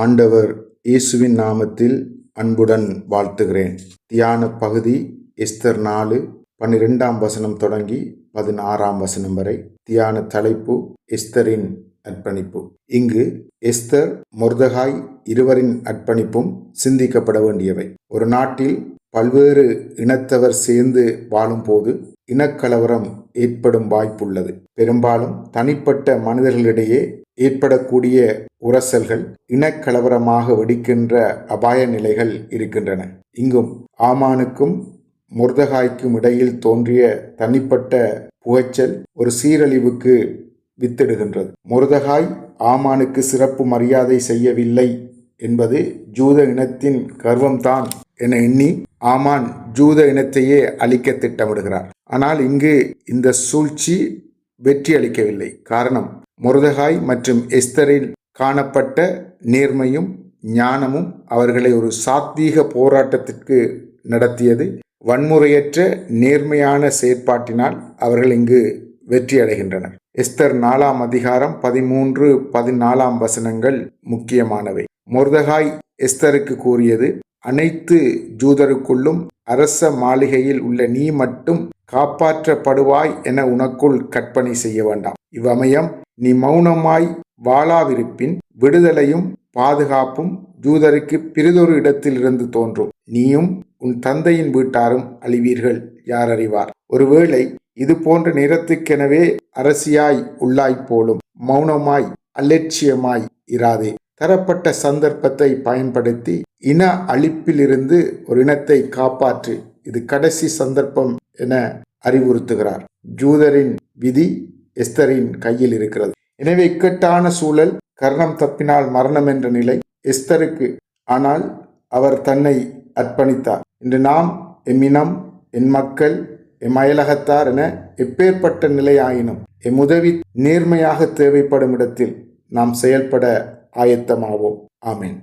ஆண்டவர் இயேசுவின் நாமத்தில் அன்புடன் வாழ்த்துகிறேன். தியான பகுதி எஸ்தர் நாலு பன்னிரெண்டாம் வசனம் தொடங்கி பதினாறாம் வசனம் வரை தியான தலைப்பு எஸ்தரின் அர்ப்பணிப்பு. இங்கு எஸ்தர் மொர்தகாய் இருவரின் அர்ப்பணிப்பும் சிந்திக்கப்பட வேண்டியவை. ஒரு நாட்டில் பல்வேறு இனத்தவர் சேர்ந்து வாழும்போது இனக்கலவரம் ஏற்படும் வாய்ப்புள்ளது. பெரும்பாலும் தனிப்பட்ட மனிதர்களிடையே ஏற்படக்கூடிய உரசல்கள் இனக்கலவரமாக வெடிக்கின்ற அபாய நிலைகள் இருக்கின்றன. இங்கும் ஆமானுக்கும் முர்தகாய்க்கும் இடையில் தோன்றிய தனிப்பட்ட புகைச்சல் ஒரு சீரழிவுக்கு வித்திடுகின்றது. முருதகாய் ஆமானுக்கு சிறப்பு மரியாதை செய்யவில்லை என்பது ஜூத இனத்தின் கர்வம்தான் என எண்ணி ஆமான் ஜூத இனத்தையே அழிக்க திட்டமிடுகிறார். ஆனால் இங்கு இந்த சூழ்ச்சி வெற்றி அளிக்கவில்லை. காரணம் முருதகாய் மற்றும் எஸ்தரில் காணப்பட்ட நேர்மையும் ஞானமும் அவர்களை ஒரு சாத்வீக போராட்டத்திற்கு நடத்தியது. வன்முறையற்ற நேர்மையான செயற்பாட்டினால் அவர்கள் இங்கு வெற்றியடைகின்றனர் எஸ்தர் நாலாம் அதிகாரம் பதிமூன்று பதினாலாம் வசனங்கள் முக்கியமானவை. முருதகாய் எஸ்தருக்கு கூறியது அனைத்து ஜூதருக்குள்ளும் அரச மாளிகையில் உள்ள நீ மட்டும் காப்பாற்றப்படுவாய் என உனக்குள் கற்பனை செய்ய வேண்டாம். இவ்வமயம் நீ மௌனமாய் வாழாவிருப்பின் விடுதலையும் பாதுகாப்பும் ஜூதருக்கு பிறிதொரு இடத்திலிருந்து தோன்றும். நீயும் உன் தந்தையின் வீட்டாரும் அழிவீர்கள் யார் அறிவார் ஒருவேளை இது போன்ற நிறத்துக்கெனவே அரசியாய் உள்ளாய் போலும் மௌனமாய் அலட்சியமாய் இராதே. தரப்பட்ட சந்தர்ப்பத்தை பயன்படுத்தி இன அழிப்பிலிருந்து ஒரு இனத்தை காப்பாற்று இது கடைசி சந்தர்ப்பம் என அறிவுறுத்துகிறார். ஜூதரின் விதி எஸ்தரின் கையில் இருக்கிறது. எனவே இக்கட்டான சூழல் கர்ணம் தப்பினால் மரணம் என்ற நிலை எஸ்தருக்கு. ஆனால் அவர் தன்னை அர்ப்பணித்தார். இன்று நாம் எம்மினம் என் மக்கள் எம் அயலகத்தார் என எப்பேற்பட்ட நிலையாயினும் எம் உதவி நேர்மையாக தேவைப்படும் இடத்தில் நாம் செயல்பட ஆயத்தமாவோம். ஆமேன்.